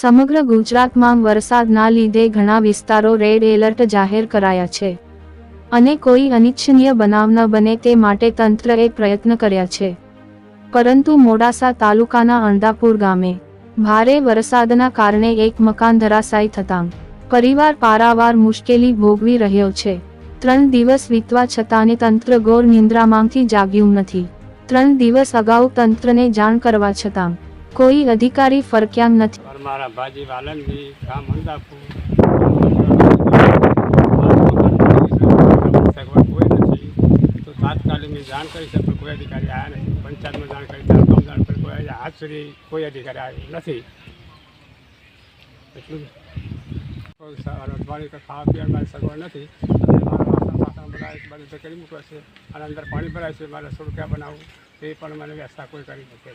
સમગ્ર ગુજરાતમાં વરસાદના લીધે ઘણા વિસ્તારો રેડ એલર્ટ જાહેર કરાયા છે. અને કોઈ અનિચ્છનીય બનાવ ન બને તે માટે તંત્રએ પ્રયત્ન કર્યા છે. પરંતુ મોડાસા તાલુકાના અણદાપુર ગામે ભારે વરસાદના કારણે એક મકાન ધરાશાયી થતાં પરિવાર પારાવાર મુશ્કેલી ભોગવી રહ્યો છે. ત્રણ દિવસ વીતવા છતાંને તંત્ર ગોર નિંદ્રામાંથી જાગ્યું નથી. ત્રણ દિવસ અગાઉ તંત્રને જાણ કરવા છતાં કોઈ અધિકારી ફરક્યા નથી. મારા ભાજી વાલનજી નથી. તો તાત્કાલિક જાણ કરી છે કોઈ અધિકારી આવ્યા નથી. પંચાયતમાં જાણ કરી જાણ સુધી કોઈ અધિકારી આવ્યો નથી. એટલું પાણી ખાવા પીવાની સગવડ નથી. કરી મૂક્યા છે. અને અંદર પાણી ભરાય છે, મારે સુરક્યા બનાવવું, એ પણ મને વ્યવસ્થા કોઈ કરી નથી